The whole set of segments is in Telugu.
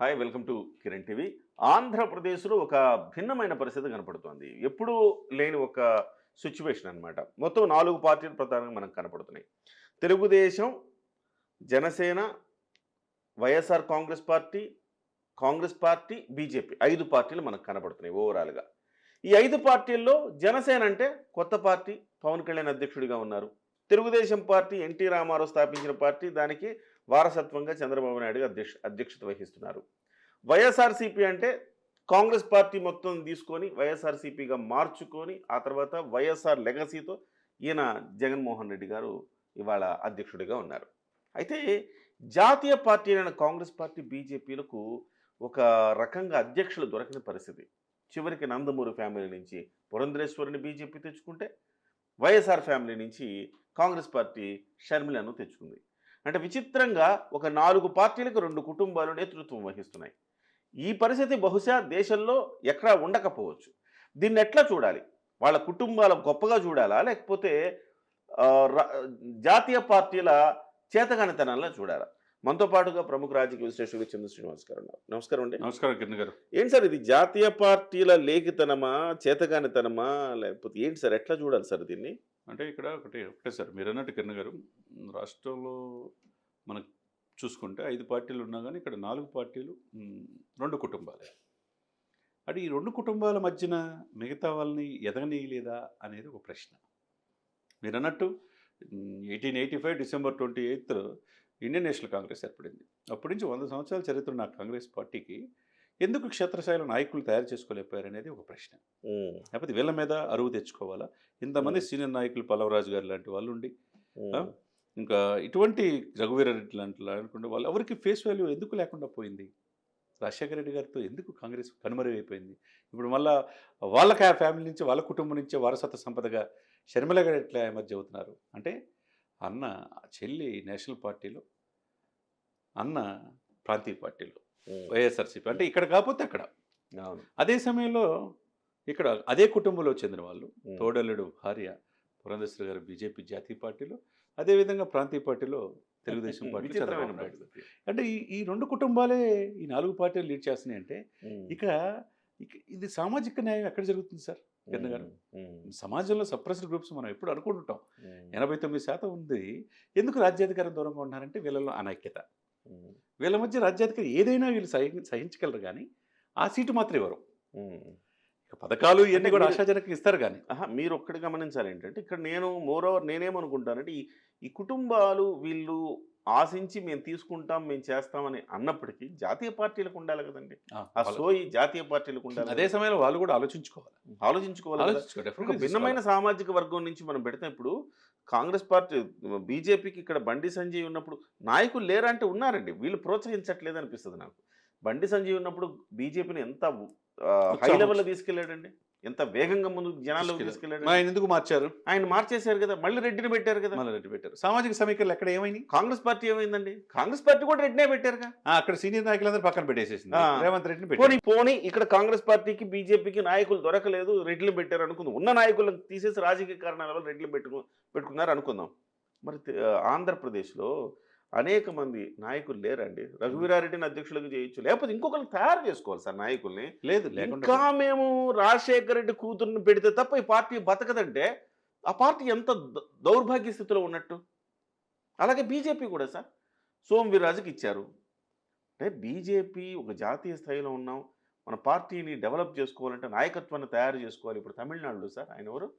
Hi welcome to Kiran TV. ఆంధ్రప్రదేశ్లో ఒక భిన్నమైన పరిస్థితి కనపడుతోంది. ఎప్పుడూ లేని ఒక సిచ్యువేషన్ అన్నమాట. మొత్తం నాలుగు పార్టీలు ప్రధానంగా మనకు కనపడుతున్నాయి. Telugu Desam Janasena YSR Congress party Congress party BJP ఐదు పార్టీలు మనకు కనపడుతున్నాయి ఓవరాల్గా ఈ ఐదు పార్టీల్లో జనసేన అంటే కొత్త పార్టీ పవన్ కళ్యాణ్ అధ్యక్షుడిగా ఉన్నారు. తెలుగుదేశం పార్టీ ఎన్టీ రామారావు స్థాపించిన పార్టీ దానికి వారసత్వంగా చంద్రబాబు నాయుడు అధ్యక్ష అధ్యక్షత వహిస్తున్నారు. వైఎస్ఆర్సీపీ అంటే కాంగ్రెస్ పార్టీ మొత్తం తీసుకొని వైఎస్ఆర్సీపీగా మార్చుకొని ఆ తర్వాత వైఎస్ఆర్ లెగసీతో ఈయన జగన్మోహన్ రెడ్డి గారు ఇవాళ అధ్యక్షుడిగా ఉన్నారు. అయితే జాతీయ పార్టీ అయిన కాంగ్రెస్ పార్టీ బీజేపీలకు ఒక రకంగా అధ్యక్షులు దొరకని పరిస్థితి. చివరికి నందమూరి ఫ్యామిలీ నుంచి పురంధరేశ్వరిని బీజేపీ తెచ్చుకుంటే వైఎస్ఆర్ ఫ్యామిలీ నుంచి కాంగ్రెస్ పార్టీ షర్మిలను తెచ్చుకుంది. అంటే విచిత్రంగా ఒక నాలుగు పార్టీలకు రెండు కుటుంబాలు నేతృత్వం వహిస్తున్నాయి. ఈ పరిస్థితి బహుశా దేశంలో ఎక్కడా ఉండకపోవచ్చు. దీన్ని ఎట్లా చూడాలి? వాళ్ళ కుటుంబాల గొప్పగా చూడాలా? లేకపోతే జాతీయ పార్టీల చేతగానితనంలా చూడాలా? మనతో పాటుగా ప్రముఖ రాజకీయ విశ్లేషకులు చంద్ర శ్రీనివాస్ గారు నమస్కారం అండి. నమస్కారం కిరణ్ గారు. ఏంటి సార్ ఇది జాతీయ పార్టీల లేఖితనమా చేతగానితనమా? లేకపోతే ఏంటి సార్? ఎట్లా చూడాలి సార్ దీన్ని? అంటే ఇక్కడ ఒకటి ఒకటే సార్. మీరు అన్నట్టు కిరణ్ గారు రాష్ట్రంలో మనకు చూసుకుంటే ఐదు పార్టీలు ఉన్నా కానీ ఇక్కడ నాలుగు పార్టీలు రెండు కుటుంబాలే. అంటే ఈ రెండు కుటుంబాల మధ్యన మిగతా వాళ్ళని ఎదగనీయలేదా అనేది ఒక ప్రశ్న. మీరు అన్నట్టు eighteen eighty five December twenty eighth Indian National Congress ఏర్పడింది. అప్పటి నుంచి వంద సంవత్సరాల చరిత్ర ఉన్న కాంగ్రెస్ పార్టీకి ఎందుకు క్షేత్రస్థాయిలో నాయకులు తయారు చేసుకోలేకపోయారు అనేది ఒక ప్రశ్న. లేకపోతే వీళ్ళ మీద అరువు తెచ్చుకోవాలా? ఇంతమంది సీనియర్ నాయకులు పల్లవరాజు గారు లాంటి వాళ్ళు ఉండి? ఇంకా ఇటువంటి రఘువీరారెడ్డి లాంటి అనుకుంటే వాళ్ళు ఎవరికి ఫేస్ వాల్యూ ఎందుకు లేకుండా పోయింది? రాజశేఖర రెడ్డి గారితో ఎందుకు కాంగ్రెస్ కనుమరుగైపోయింది? ఇప్పుడు మళ్ళా వాళ్ళకి ఆ ఫ్యామిలీ నుంచి వాళ్ళ కుటుంబం నుంచి వారసత్వ సంపదగా షర్మిల గారు ఎట్లా ఎమర్జ్ అవుతున్నారు అంటే అన్న చెల్లి నేషనల్ పార్టీలో అన్న ప్రాంతీయ పార్టీలో. వైఎస్ఆర్సీపీ అంటే ఇక్కడ కాకపోతే అక్కడ అదే సమయంలో ఇక్కడ అదే కుటుంబంలో చెందిన వాళ్ళు. తోడల్లుడు భార్య పురంధేశ్వరి గారు బీజేపీ జాతీయ పార్టీలో అదేవిధంగా ప్రాంతీయ పార్టీలో తెలుగుదేశం పార్టీ చంద్రబాబు నాయుడు. అంటే ఈ ఈ రెండు కుటుంబాలే ఈ నాలుగు పార్టీలు లీడ్ చేస్తున్నాయి అంటే. ఇక ఇది సామాజిక న్యాయం ఎక్కడ జరుగుతుంది సార్ కిరణ్ గారు. సమాజంలో సప్రెస్డ్ గ్రూప్స్ మనం ఎప్పుడు అనుకుంటుంటాం. ఎనభై తొమ్మిది శాతం ఉంది ఎందుకు రాజ్యాధికారం దూరంగా ఉన్నారంటే వీళ్ళలో అనైక్యత. వీళ్ళ మధ్య రాజ్యాధికారం ఏదైనా వీళ్ళు సహి సహించగలరు కానీ ఆ సీటు మాత్రం ఇవ్వరు. పథకాలు ఇవన్నీ కూడా మీరు- ఆశాజనకంగా ఇస్తారు కానీ మీరు ఒక్కటి గమనించాలి ఏంటంటే ఇక్కడ నేను మోరోవర్ నేనేమనుకుంటానంటే ఈ ఈ కుటుంబాలు వీళ్ళు ఆశించి మేము తీసుకుంటాం మేము చేస్తామని అన్నప్పటికీ జాతీయ పార్టీలకు ఉండాలి కదండి. ఆ, సోయి జాతీయ పార్టీలకు ఉండాలి అదే సమయంలో వాళ్ళు కూడా ఆలోచించుకోవాలి. ఆలోచించుకోవాలి. భిన్నమైన. సామాజిక వర్గం నుంచి మనం పెడితే ఇప్పుడు కాంగ్రెస్ పార్టీ బీజేపీకి ఇక్కడ బండి సంజయ్ ఉన్నప్పుడు నాయకులు లేరంటే ఉన్నారండి. వీళ్ళు ప్రోత్సహించట్లేదు అనిపిస్తుంది నాకు. బండి సంజయ్ ఉన్నప్పుడు బీజేపీని ఎంత హై లెవెల్లో తీసుకెళ్ళాడండి ఎంత వేగంగా ముందు జనాల్లోకి తీసుకెళ్ళాడు ఆయన ఎందుకు మార్చారు? ఆయన మార్చేశారు కదా మళ్ళీ రెడ్డిని పెట్టారు కదా. మళ్ళీ రెడ్డి పెట్టారు. సామాజిక సమీకరణలు ఎక్కడ ఏమైంది కాంగ్రెస్ పార్టీ ఏమైందండి? కాంగ్రెస్ పార్టీ కూడా రెడ్డినే పెట్టారుగా. అక్కడ సీనియర్ నాయకులందరూ పక్కన పెట్టేసేసింది. రేవంత్ రెడ్డిని పోనీ పోనీ ఇక్కడ కాంగ్రెస్ పార్టీకి బీజేపీకి నాయకులు దొరకలేదు రెడ్లు పెట్టారు అనుకుందాం. ఉన్న నాయకులను తీసేసి రాజకీయ కారణాల వల్ల రెడ్లు పెట్టుకు పెట్టుకున్నారు అనుకుందాం. మరి ఆంధ్రప్రదేశ్లో అనేక మంది నాయకులు లేరండి. రఘువీరారెడ్డిని అధ్యక్షులకు చేయొచ్చు లేకపోతే ఇంకొకరిని తయారు చేసుకోవాలి సార్ నాయకుల్ని. లేదు ఇంకా లేకుండా మేము రాజశేఖర రెడ్డి కూతుర్ని పెడితే తప్ప ఈ పార్టీ బతకదంటే ఆ పార్టీ ఎంత దౌర్భాగ్య స్థితిలో ఉన్నట్టు? అలాగే బీజేపీ కూడా సార్. సోమ్ వీర్రాజుకి ఇచ్చారు. అంటే బీజేపీ ఒక జాతీయ స్థాయిలో ఉన్నాం. మన పార్టీని డెవలప్ చేసుకోవాలంటే నాయకత్వాన్ని తయారు చేసుకోవాలి. ఇప్పుడు తమిళనాడులో సార్ ఆయన ఎవరు?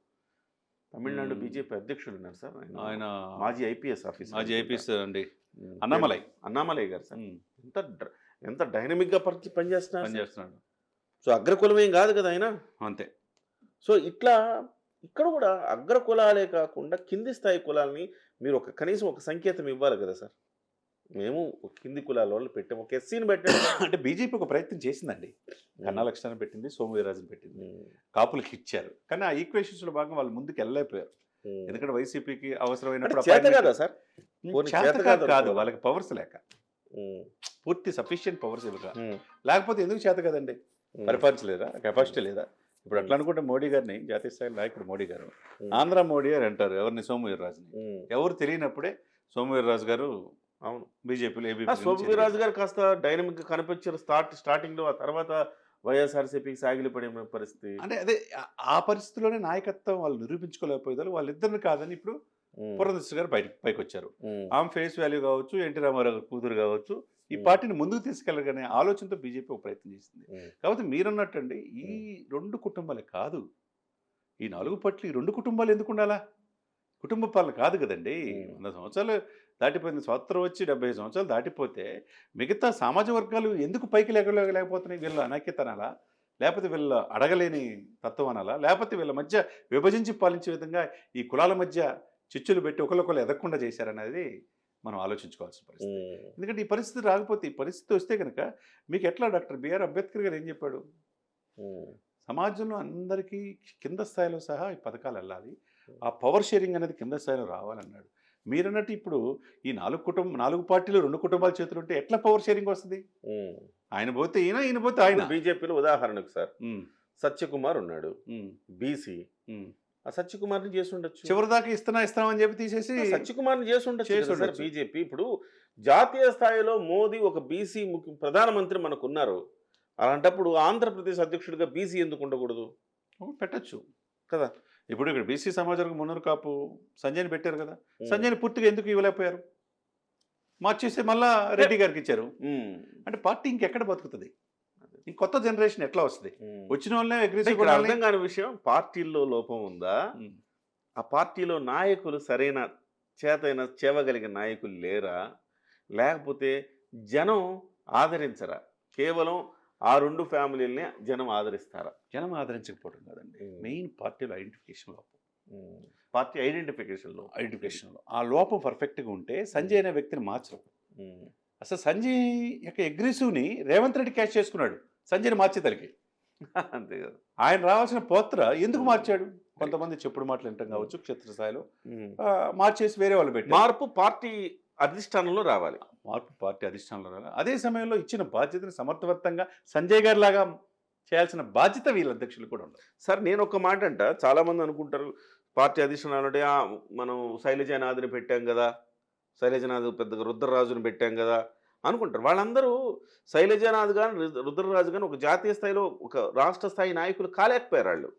తమిళనాడు. బీజేపీ అధ్యక్షుడు ఉన్నారు సార్. ఆయన మాజీ ఐపీఎస్ ఆఫీసర్ మాజీ ఐపీఎస్ అండి. అన్నామలై. అన్నామలై గారు సార్. ఎంత ఎంత డైనమిక్గా పని పనిచేస్తున్నారు. పనిచేస్తున్నాడు సో అగ్రకులమేం కాదు కదా ఆయన? అంతే. సో ఇట్లా ఇక్కడ కూడా అగ్ర కులాలే కాకుండా కింది స్థాయి కులాలని మీరు ఒక కనీసం ఒక సంకేతం ఇవ్వాలి కదా సార్. మేము ఒక కింది కులాల వాళ్ళు పెట్టాం. ఒక ఎస్సీని పెట్టాము అంటే బీజేపీ ఒక ప్రయత్నం చేసిందండి. కన్నా లక్ష్మణ్ పెట్టింది సోమవీరాజన్ పెట్టింది. కాపులకి ఇచ్చారు. కానీ ఆ ఈక్వేషన్స్లో భాగంగా వాళ్ళు ముందుకు వెళ్ళలేకపోయారు. ఎందుకంటే వైసీపీకి అవసరమైనప్పుడు చేత కదా సార్? కాదు కాదు కాదు అనుకో. వాళ్ళకి పవర్స్ లేక. పూర్తి సఫిషియెంట్ పవర్స్ ఇవ్వక. లేకపోతే ఎందుకు చేత కదండి? పరిపాలించలేదా కెపాసిటీ లేదా? ఇప్పుడు అట్లా అనుకుంటే మోడీ గారిని జాతీయ స్థాయి నాయకుడు మోడీ గారు. ఆంధ్ర మోడీ అని అంటారు ఎవరిని? సోమవీర్రాజుని. ఎవరు తెలియనప్పుడే సోమవీర్రాజు గారు అవును. బీజేపీలో ఏబీపీ శోభవీరాజు గారు కాస్త డైనమిక్గా కనిపించారు స్టార్ట్ స్టార్టింగ్లో ఆ తర్వాత వైఎస్ఆర్సీపీకి సాగిలి పడే పరిస్థితి. అంటే అదే ఆ- పరిస్థితిలోనే నాయకత్వం వాళ్ళు నిరూపించుకోలేకపోయేదారు వాళ్ళిద్దరిని కాదని ఇప్పుడు పురంధేశ్వరి గారు బయట పైకి వచ్చారు ఆమె ఫేస్ వాల్యూ కావచ్చు ఎన్టీ రామారావు గారి కూతురు కావచ్చు ఈ పార్టీని ముందుకు తీసుకెళ్ళగానే ఆలోచనతో బీజేపీ ఒక ప్రయత్నం చేసింది. కాబట్టి మీరన్నట్టండి ఈ రెండు కుటుంబాలే కాదు. ఈ నాలుగు పట్లు ఈ రెండు కుటుంబాలు ఎందుకు ఉండాలా? కుటుంబ పాలన కాదు కదండి. వంద సంవత్సరాలు దాటిపోయింది స్వతంత్రం వచ్చి డెబ్బై సంవత్సరాలు దాటిపోతే మిగతా సమాజ వర్గాలు ఎందుకు పైకి లేక లేకపోతున్నాయి? వీళ్ళ అనైక్యత అనాలా లేకపోతే వీళ్ళ అడగలేని తత్వం అనాలా? లేకపోతే వీళ్ళ మధ్య విభజించి పాలించే విధంగా ఈ కులాల మధ్య చిచ్చులు పెట్టి ఒకరికొకరు ఎదగకుండా చేశారనేది మనం ఆలోచించుకోవాల్సిన పరిస్థితి. ఎందుకంటే ఈ పరిస్థితి రాకపోతే ఈ పరిస్థితి వస్తే కనుక మీకు ఎట్లా డాక్టర్ బిఆర్ అంబేద్కర్ గారు ఏం చెప్పాడు? సమాజంలో అందరికీ కింద స్థాయిలో సహా ఈ పథకాలు వెళ్ళాలి. ఆ పవర్ షేరింగ్ అనేది కింద స్థాయిలో రావాలన్నాడు. మీరన్నట్టు ఇప్పుడు ఈ నాలుగు కుటుంబం నాలుగు పార్టీలు రెండు కుటుంబాల చేతులు ఉంటే ఎట్లా పవర్ షేరింగ్ వస్తుంది. ఆయన పోతే ఈయన ఈయన పోతే ఆయన. బీజేపీలో ఉదాహరణకు సార్ సత్యకుమార్ ఉన్నాడు. బీసీ. ఆ సత్యకుమార్ని చేసి ఉండొచ్చు. చివరి దాకా ఇస్తున్నా ఇస్తాం అని చెప్పి తీసేసి సత్యకుమార్ని చేసి ఉండొచ్చు సార్. బీజేపీ. ఇప్పుడు జాతీయ స్థాయిలో మోదీ ఒక బీసీ ముఖ్య ప్రధానమంత్రి మనకు ఉన్నారు అలాంటప్పుడు ఆంధ్రప్రదేశ్ అధ్యక్షుడిగా బీసీ ఎందుకు ఉండకూడదు? పెట్టచ్చు. కదా. ఇప్పుడు ఇక్కడ బీసీ సమాజానికి మున్నూరు కాపు సంజయ్ని పెట్టారు కదా. సంజయ్ని పూర్తిగా ఎందుకు ఇవ్వలేకపోయారు? మార్చేసి మళ్ళా రెడ్డి గారికి ఇచ్చారు. అంటే పార్టీ ఇంకెక్కడ బతుకుతుంది? ఇంకొత్త జనరేషన్ ఎట్లా వస్తుంది. వచ్చిన వాళ్ళనే అంటే అగ్రెసివ్ అర్థం కాని విషయం పార్టీల్లో లోపం ఉందా. ఆ పార్టీలో నాయకులు సరైన చేతైన చేవగలిగిన నాయకులు లేరా? లేకపోతే జనం ఆదరించరా? కేవలం ఆ రెండు ఫ్యామిలీల్ని జనం ఆదరిస్తారా? జనం ఆదరించకపోవడం కాదండి. మెయిన్ పార్టీలో ఐడెంటిఫికేషన్ లోపం. పార్టీ ఐడెంటిఫికేషన్లో ఐడెంటిఫికేషన్లో ఆ లోపం పర్ఫెక్ట్గా ఉంటే సంజయ్ అనే వ్యక్తిని మార్చరు. అసలు సంజయ్ యొక్క అగ్రెసివ్ని రేవంత్ రెడ్డి క్యాచ్ చేసుకున్నాడు. సంజయ్ని మార్చేతలకి అంతే కదా. ఆయన రావాల్సిన పోత్ర ఎందుకు మార్చాడు? కొంతమంది చెప్పుడు మాటలు వింటాం కావచ్చు క్షేత్రస్థాయిలో మార్చేసి వేరే వాళ్ళు పెట్టారు. మార్పు పార్టీ అధిష్టానంలో రావాలి. మార్పు పార్టీ అధిష్టానంలో రాగా అదే సమయంలో ఇచ్చిన బాధ్యతను సమర్థవంతంగా సంజయ్ గారి లాగా చేయాల్సిన బాధ్యత వీళ్ళ అధ్యక్షులు కూడా ఉండదు సార్ నేను ఒక మాట అంట. చాలా మంది అనుకుంటారు పార్టీ అధిష్టానాలు అంటే "ఆ, మనం శైలజానాథ్ని పెట్టాం కదా శైలజనాథ్ పెద్దగా రుద్రరాజుని పెట్టాం కదా అనుకుంటారు. వాళ్ళందరూ శైలజానాథ్ కానీ రుద్ర- రుద్రరాజు కానీ ఒక జాతీయ స్థాయిలో ఒక రాష్ట్ర స్థాయి నాయకులు కాలేకపోయారు వాళ్ళు.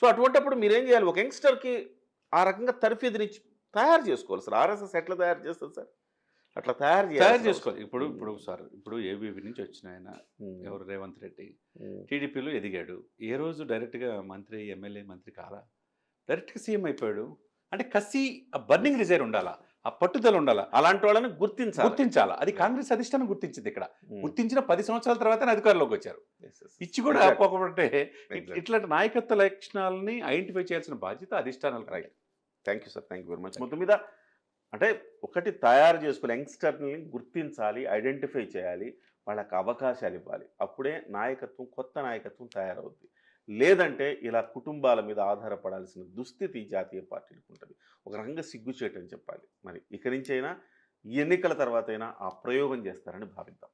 సో అటువంటప్పుడు మీరేం చేయాలి? ఒక యంగ్స్టర్కి ఆ రకంగా తర్ఫీదునిచ్చి తయారు చేసుకోవాలి సార్. ఆర్ఎస్ఎస్ ఎట్లా తయారు చేస్తుంది సార్? అట్లా తయారు తయారు చేసుకోవాలి. ఇప్పుడు ఇప్పుడు సార్ ఇప్పుడు ఏబీపీ నుంచి వచ్చిన ఆయన ఎవరు? రేవంత్ రెడ్డి. టీడీపీలో ఎదిగాడు. ఏ రోజు డైరెక్ట్గా మంత్రి ఎమ్మెల్యే మంత్రి కాలా? డైరెక్ట్గా సీఎం అయిపోయాడు. అంటే కసి ఆ బర్నింగ్ రిజైర్ ఉండాలా? ఆ పట్టుదల ఉండాలా. అలాంటి వాళ్ళని గుర్తించాలి. గుర్తించాలా. అది కాంగ్రెస్ అధిష్టానం గుర్తించింది ఇక్కడ. ఉమ్. గుర్తించిన పది సంవత్సరాల తర్వాత అధికారంలోకి వచ్చారు. ఇచ్చి కూడా. పోకపోతే. ఇట్లాంటి నాయకత్వ లక్షణాలని ఐడెంటిఫై చేయాల్సిన బాధ్యత అధిష్టానాలు Right. Thank you sir thank you very much మొత్తం మీద అంటే ఒకటి తయారు చేసుకుని యంగ్స్టర్ని గుర్తించాలి ఐడెంటిఫై చేయాలి వాళ్ళకి అవకాశాలు ఇవ్వాలి. అప్పుడే నాయకత్వం కొత్త నాయకత్వం తయారవుద్ది. లేదంటే ఇలా కుటుంబాల మీద ఆధారపడాల్సిన దుస్థితి జాతీయ పార్టీలకు ఉంటుంది. ఒక రకంగా సిగ్గుచేటని చెప్పాలి. మరి ఇక నుంచైనా ఎన్నికల తర్వాత అయినా ఆ ప్రయోగం చేస్తారని భావిద్దాం.